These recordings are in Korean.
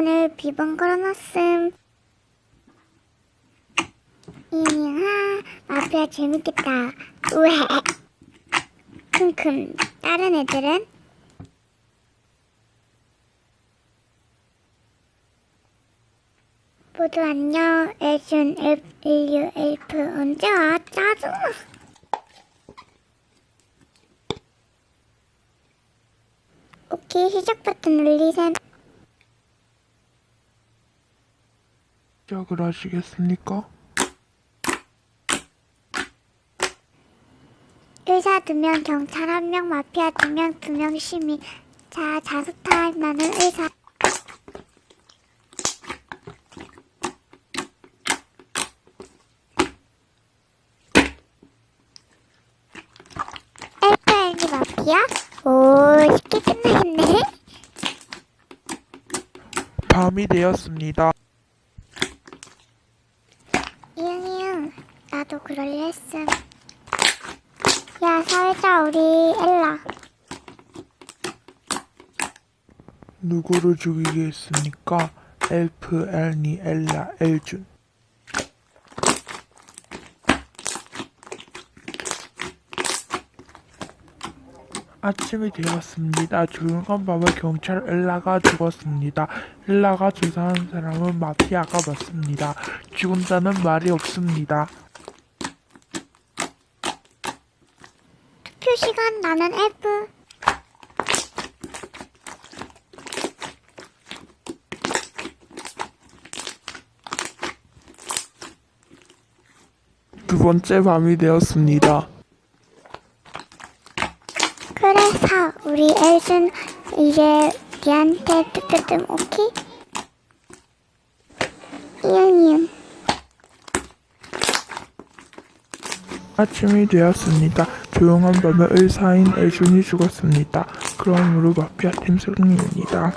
오늘 비번 걸어놨음. 이하, 마피아 재밌겠다. 우에. 킁킁. 다른 애들은? 모두 안녕. 애준, 엘, 인류, 엘프. 언제 와? 짜증나. 오케이, 시작 버튼 눌리셈. 시작을 하시겠습니까? 의사 두 명, 경찰 한 명, 마피아 두 명, 두 명 시민. 자, 자수타임 나는 의사. 엘프엘리 마피아? 오, 쉽게 끝나겠네. 밤이 되었습니다. 이응, 이응. 나도 그럴려 했음. 야, 사회자, 우리 엘라. 누구를 죽이겠습니까? 엘프, 엘니, 엘라, 엘준. 아침이 되었습니다. 조용한 밤에 경찰 엘라가 죽었습니다. 엘라가 조사한 사람은 마피아가 맞습니다. 죽은 자는 말이 없습니다. 투표 시간 나는 엘프. 두 번째 밤이 되었습니다. 그래서 우리 엘준 이제 니한테 뜨뜨뜸 오케이? 이응 이응 아침이 되었습니다. 조용한 밤에 의사인 엘준이 죽었습니다. 그러므로 마피아 팀 승리입니다.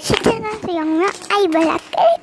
시청자수 영명 아이 몰랐다